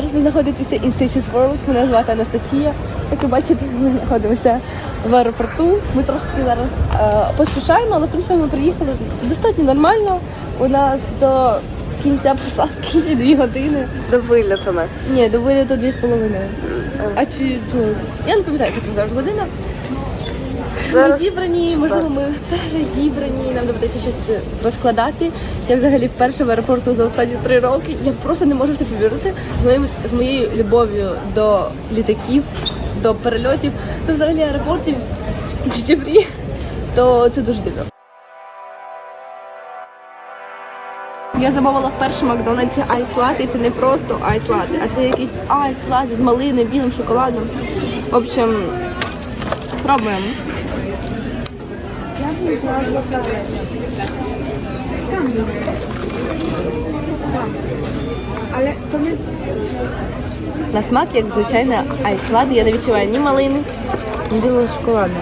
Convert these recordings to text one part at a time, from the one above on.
Зараз ви знаходитеся in Stacy's World. Мене звати Анастасія. Як ви бачите, ми знаходимося в аеропорту. Ми трошки зараз е, поспішаємо, але в принципі ми приїхали достатньо нормально. У нас до кінця посадки є дві години. До виліту нас. Ні, до виліту дві з половиною. А чи то я не пам'ятаю, це зараз година. Ми Зараз зібрані, можливо, ми перезібрані, нам доведеться щось розкладати. Я взагалі вперше в аеропорту за останні три роки. Я просто не можу в це повірити. З моїм з моєю любов'ю до літаків, до перельотів, до взагалі аеропортів GT то це дуже дивно. Я замовила в Макдональдсі айс лати. Це не просто айс лати, а це якийсь айс лати з малиною, білим шоколадом. В общем, пробуємо. Але то не На смак, як звичайна айслад, я не відчуваю ні малини, ні білого шоколаду.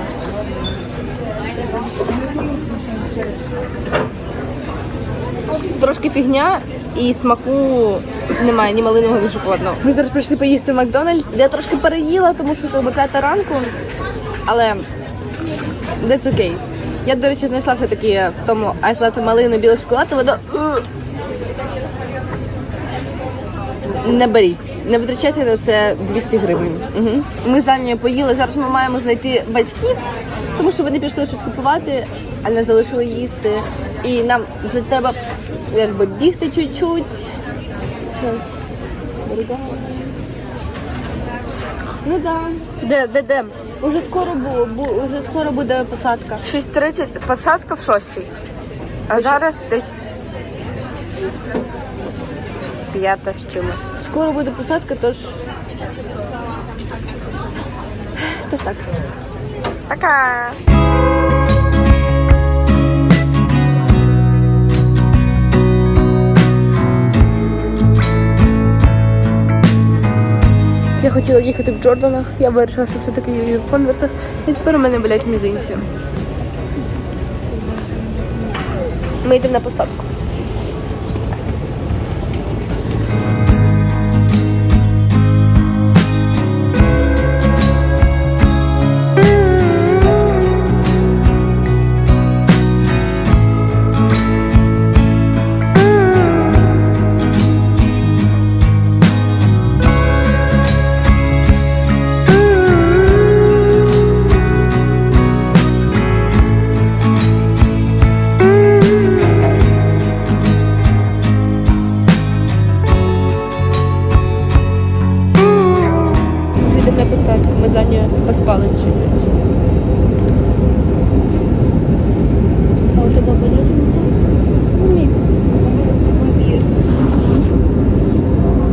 Трошки фігня і смаку немає ні малинового, ні шоколадного. Ми зараз прийшли поїсти в Макдональдс. Я трошки переїла, тому що це п'ята ранку, але that's okay. Я, до речі, знайшла все-таки в тому айслату малину, білий шоколад, воно не беріть. Не витрачайте на це 200 гривень. Угу. Ми з Анею поїли. Зараз ми маємо знайти батьків, тому що вони пішли щось купувати, а не залишили їсти. І нам вже треба якби бігти чуть-чуть. Ну да. Де, де, де? Уже скоро було, бу, уже скоро буде посадка. 6.30, посадка в 6. А зараз десь п'ята з чимось. Скоро буде посадка, тож. Тож так. Пока! Я хотіла їхати в Джорданах, я вирішила, що все-таки їду в конверсах, і тепер у мене болять мізинці. Ми йдемо на посадку.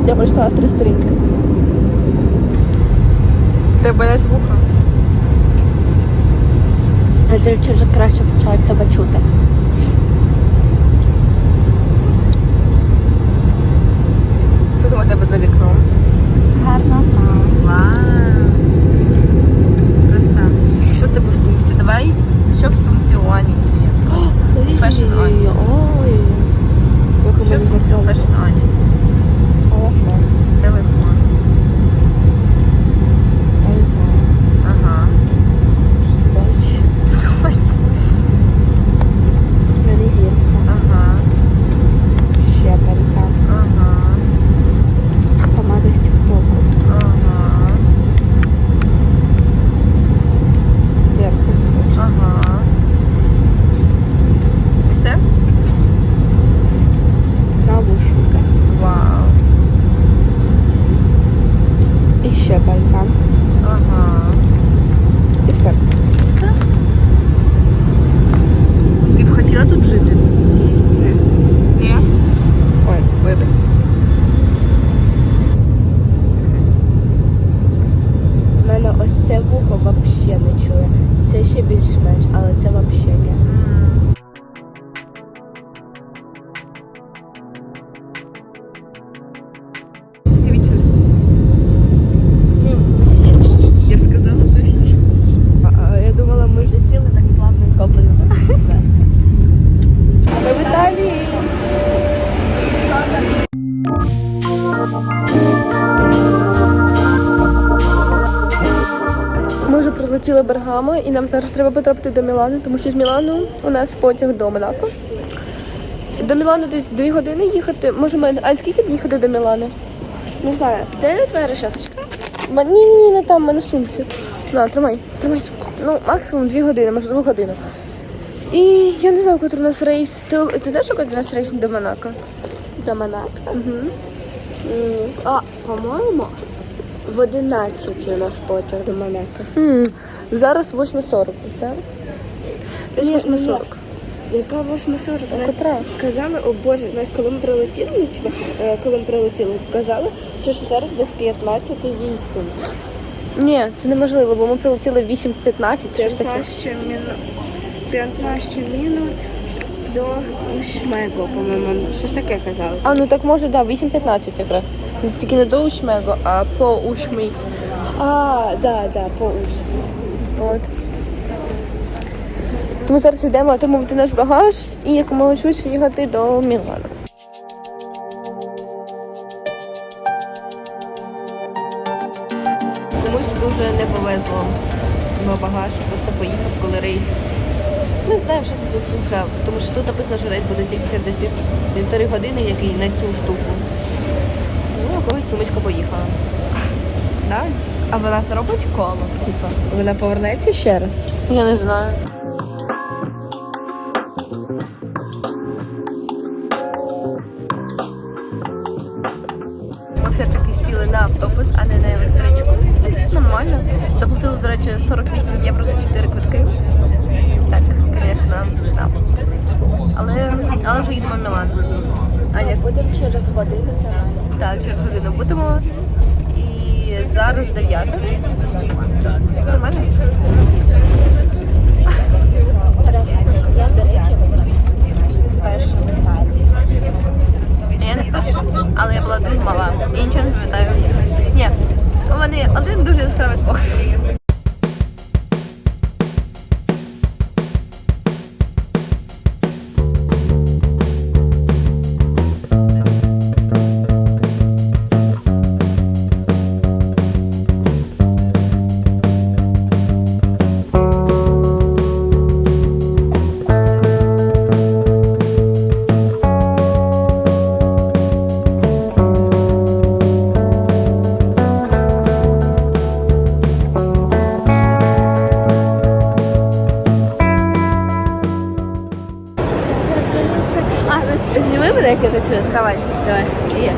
Я прочитала три сторінки. Ти болять вуха. А до речі, вже краще почала тебе чути. Що там у тебе за вікном? Гарно там. Вау! Бергамо, і нам зараз треба потрапити до Мілану, тому що з Мілану у нас потяг до Монако. До Мілану десь дві години їхати. Може, ми... а скільки їхати до Мілану? Не знаю. Де твоя розчасочка? Ні, ні, ні, не там, в мене сумці. На, тримай, тримай сумку. Ну, максимум дві години, може, дві години. І я не знаю, коли у нас рейс. Ти, ти знаєш, коли у нас рейс до Монако? До Монако? Угу. А, по-моєму, в 11 у нас потяг до Монако. Хм, зараз 8.40, так? Десь 8.40. Яка 8.40? Нас Котра? казали, о Боже, нас коли ми прилетіли, ну, типу, е, коли ми прилетіли, казали, що ж зараз без 15.08. Ні, це неможливо, бо ми прилетіли в 8.15, щось таке. 15 минут, 15 минут до Ушмего, по-моєму. Щось таке казали. А, ну так може, да, 8.15 якраз. Ну, Тільки не до Ушмего, а по Ушмій. А, да, да, по Уш. От. Тому зараз йдемо отримувати наш багаж і якомога швидше їхати до Мілану. Комусь дуже не повезло на багаж, просто поїхав, коли рейс. Ми знаємо, що це за сумка, тому що тут написано, що рейс буде тільки через десь пів- півтори години, який на цю штуку. Ну, когось сумочка поїхала. Да? А вона зробить коло, типу. Вона повернеться ще раз. Я не знаю. Ми все-таки сіли на автобус, а не на електричку. Нормально. Заплатили, до речі, 48 євро за 4 квитки. Так, звісно, так. Але, але вже їдемо в Мілан. Аня, Будемо через годину. так, через годину будемо. І зараз 9 десь. Нормально. Я, до речі, вперше в Італії. Я не перша, але я була дуже мала. І нічого не пам'ятаю. Ні, у мене один дуже яскравий спогад. мене, як я танцюю. Давай, давай. Є.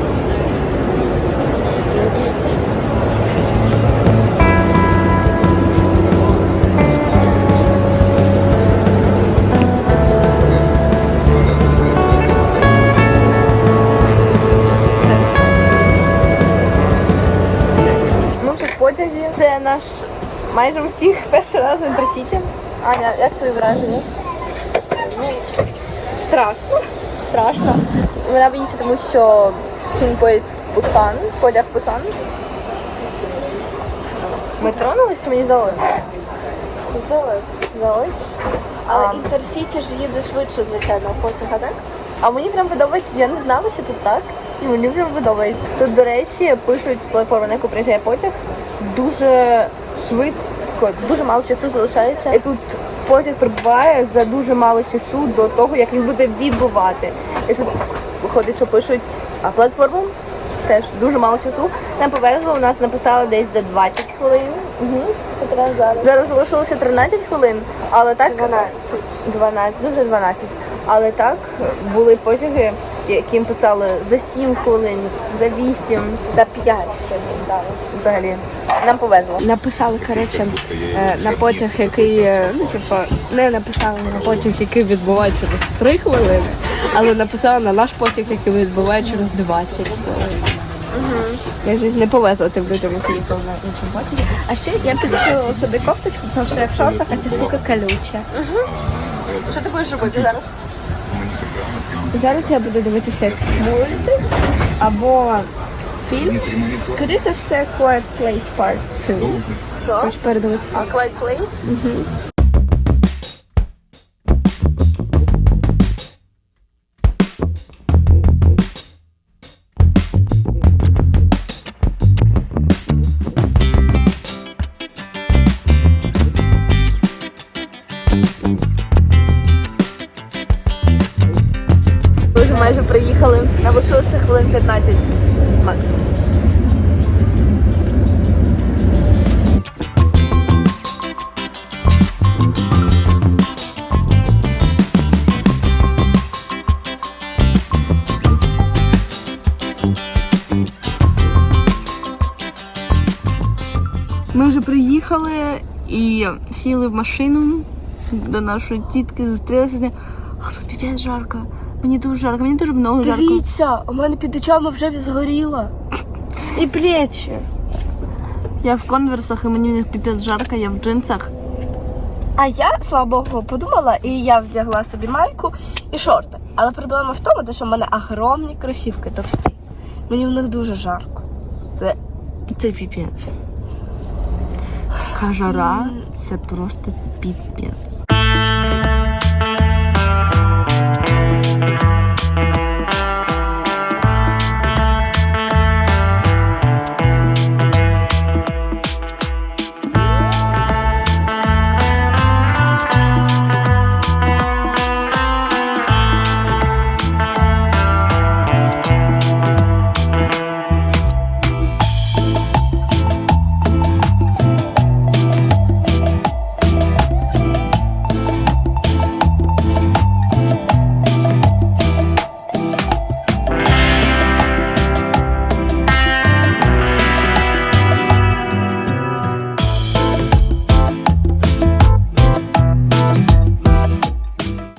Ми вже в потязі. Це наш майже усіх перший раз в інтерсіті. Аня, як твої враження? Страшно. Страшно. Вона боїться, тому що сьогодні поїзд Пусан, потяг в Пусан. Ми тронулися, мені здалося. Здалося. Здалося. Але інтерсіті ж їде швидше, звичайно, потяга, так? А мені прям подобається, я не знала, що тут так. І мені прям подобається. Тут, до речі, пишуть платформа, на яку приїжджає потяг, дуже швидко, дуже мало часу залишається. І тут потяг прибуває за дуже мало часу до того, як він буде відбувати. І тут виходить, що пишуть а, платформу. Теж дуже мало часу. Нам повезло, у нас написали десь за 20 хвилин. Угу. зараз. Зараз залишилося 13 хвилин, але так 12. 12, дуже 12. Але так були потяги, яким писали за 7 хвилин, за 8, За 5 ще стало. взагалі. Нам повезло. Написали, коротше, е, на потяг, який, е, ну, типу, не написали на потяг, який відбуває через 3 хвилини, але написали на наш потяг, який відбуває через 20 хвилин. Я ж не повезла тим людям, які їхали на іншому потязі. А ще я підкрила собі кофточку, тому що я в шортах, а ця штука колюча. Що ти будеш робити зараз? Зараз я буду дивитися якийсь мультик або фільм. Скоріше все Quiet Place Part 2. Що? Передивитися. А Quiet Place? Нам хвилин 15 максимум. Ми вже приїхали і сіли в машину до нашої тітки, зустрілися з нею. А тут піпець жарко. Мені дуже жарко, мені дуже в ногу жарко. Дивіться, у мене під очами вже згоріло. І плечі. Я в конверсах, і мені в них піпець жарко, я в джинсах. А я, слава Богу, подумала, і я вдягла собі майку і шорти. Але проблема в тому, що в мене огромні кросівки товсті. Мені в них дуже жарко. Це піпець. Така жара, це просто піпець.